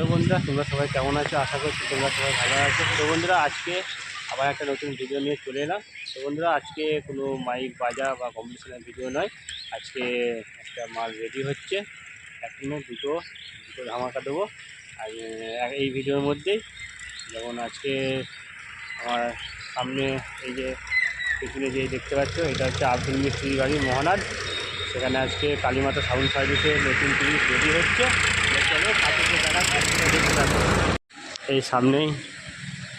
Hello বন্ধুরা, তোমরা সবাই কেমন আছো? আশা করছি তোমরা সবাই ভালো আছো। তো বন্ধুরা, আজকে আবার একটা নতুন ভিডিও নিয়ে চলে এলাম। তো বন্ধুরা, আজকে কোনো মাইক বাজা বা কম্পিটিশনের ভিডিও নয়। আজকে একটা মাল রেডি হচ্ছে। এখনও দুটো দুটো ধামাকা দেবো। আর এই ভিডিওর মধ্যেই যেমন আজকে আমার সামনে এই যে পিছনে যে দেখতে পাচ্ছ, এটা হচ্ছে আব্দুল মিস্ত্রির বাড়ি মহানাদ। সেখানে আজকে কালীমাতা সাউন্ড সার্ভিসের নতুন জিনিস রেডি হচ্ছে। এই সামনেই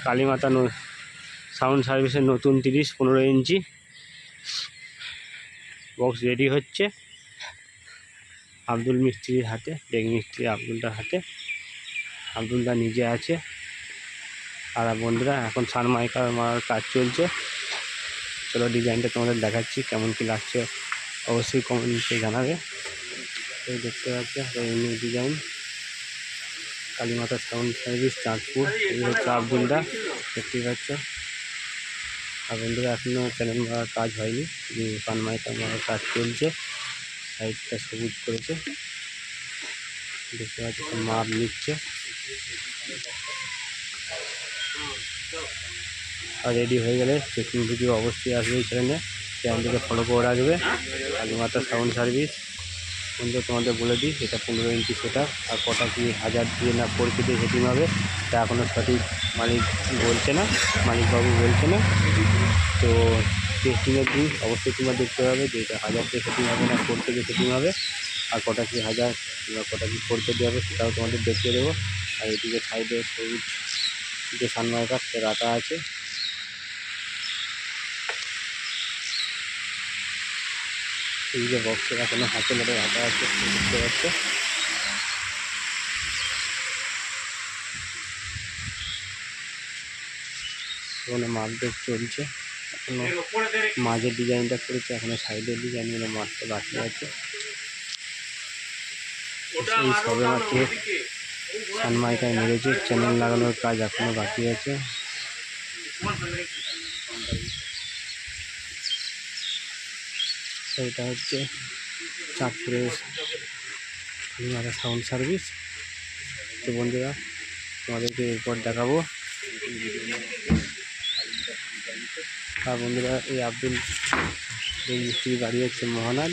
কালীমাতা সাউন্ড সার্ভিসের নতুন তিরিশ, পনেরো ইঞ্চি বক্স রেডি হচ্ছে। আব্দুল মিস্ত্রির হাতে ডেক মিস্ত্রি আব্দুলটার হাতে। আব্দুলদা নিজে আছে। আর বন্ধুরা, এখন সানমাইকার মারার কাজ চলছে। চলো ডিজাইনটা তোমাদের দেখাচ্ছি, কেমন কি লাগছে। অবশ্যই কমেন্টে জানাবে। দেখতে পাচ্ছ design Kalimata sound service, Chandpur এই হচ্ছে আব্দুলদা দেখতেই পাচ্ছ। আর এখনও চ্যানেল মারার কাজ হয়নি। যে পানমাইকা মারার কাজ চলছে, সাইডটা সবুজ করেছে। দেখতে পাচ্ছ মাপ নিচ্ছে। আর রেডি হয়ে গেলে চেকিং ভিডিও অবশ্যই আসবে এই চ্যানেলে চ্যানেলটিকে ফলো করে রাখবে। Kalimata sound service. বন্ধু তোমাদের বলে দিই এটা পনেরো ইঞ্চি সেটা, আর কটা কি হাজার দিয়ে না ফোর দিয়ে সেটিং হবে, তা এখনও সঠিক মালিক বলছে না, মালিকবাবু বলছে না। তো টেস্টিংয়ের দিন অবশ্যই তোমরা দেখতে হবে যে এটা হাজার দিয়ে সেটিং হবে না ফোর থেকে সেটিং হবে, আর কটা কি হাজার কিংবা কটা কি ফোর দিয়ে হবে সেটাও তোমাদের দেখিয়ে দেবো। আর এদিকে সাইডে সবুজ যে সানমাইকার সে রাখা আছে এই যে বক্সের এখনও হাতে মেরে রাখা আছে দেখতে পাচ্ছ? ওখানে মাপদের চলছে এখনও মাঝের ডিজাইনটা করেছে এখনও সাইডের ডিজাইনগুলো মারতে বাকি আছে। এই সবে মাত্র সানমাইকায় মেরেছে চ্যানেল লাগানোর কাজ এখনও বাকি আছে। এটা হচ্ছে চাঁদপুরের কালীমাতা সাউন্ড সার্ভিস। তো বন্ধুরা, তোমাদেরকে এরপর দেখাবো। আর বন্ধুরা, এই আব্দুল এই মিস্ত্রি গাড়ি হচ্ছে মহানাদ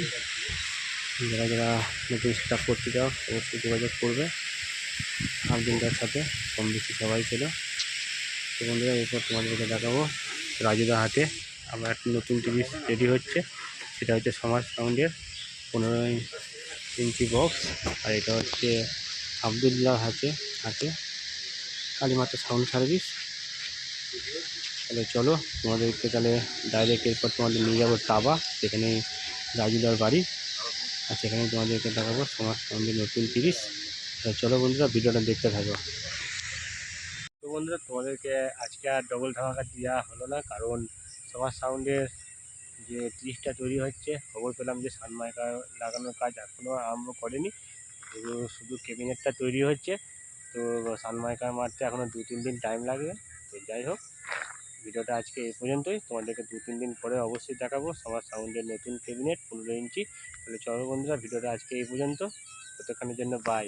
যারা যারা নতুন সেট করতে চাও, অবশ্যই যোগাযোগ করবে আব্দুলটার সাথে, কম বেশি সবাই ছিল তো বন্ধুরা, এরপর তোমাদেরকে দেখাবো রাজুদা হাতে আমার একটা নতুন টিভি রেডি হচ্ছে। সেটা হচ্ছে সমাজ সাউন্ডের পনেরো ইঞ্চি বক্স আর এটা হচ্ছে আবদুল্লাহ হাতে হাতে। কালীমাতা সাউন্ড সার্ভিস তাহলে চলো, তোমাদেরকে তাহলে ডাইরেক্ট এরপর তোমাদের নিয়ে যাব তাবা সেখানে রাজুদার বাড়ি। আর সেখানে তোমাদেরকে দেখাবো সমাজ সাউন্ডের নতুন তিরিশ চলো বন্ধুরা, ভিডিওটা দেখতে থাকো। তো বন্ধুরা, তোমাদেরকে আজকে আর ডবল ধামাকা দেওয়া হলো না, কারণ সমাজ সাউন্ডের যে ত্রিশটা তৈরি হচ্ছে, খবর পেলাম যে সানমাইকা লাগানোর কাজ এখনও আরম্ভ করেনি। শুধু শুধু কেবিনেটটা তৈরি হচ্ছে। তো সানমাইকার মারতে এখনও দু তিন দিন টাইম লাগবে। তো যাই হোক, ভিডিওটা আজকে এই পর্যন্তই। তোমাদেরকে দু তিন দিন পরে অবশ্যই দেখাবো। সবার সাউন্ডের নতুন কেবিনেট পনেরো ইঞ্চি। তাহলে চলো বন্ধুরা, ভিডিওটা আজকে এই পর্যন্ত। ততক্ষণের জন্য বাই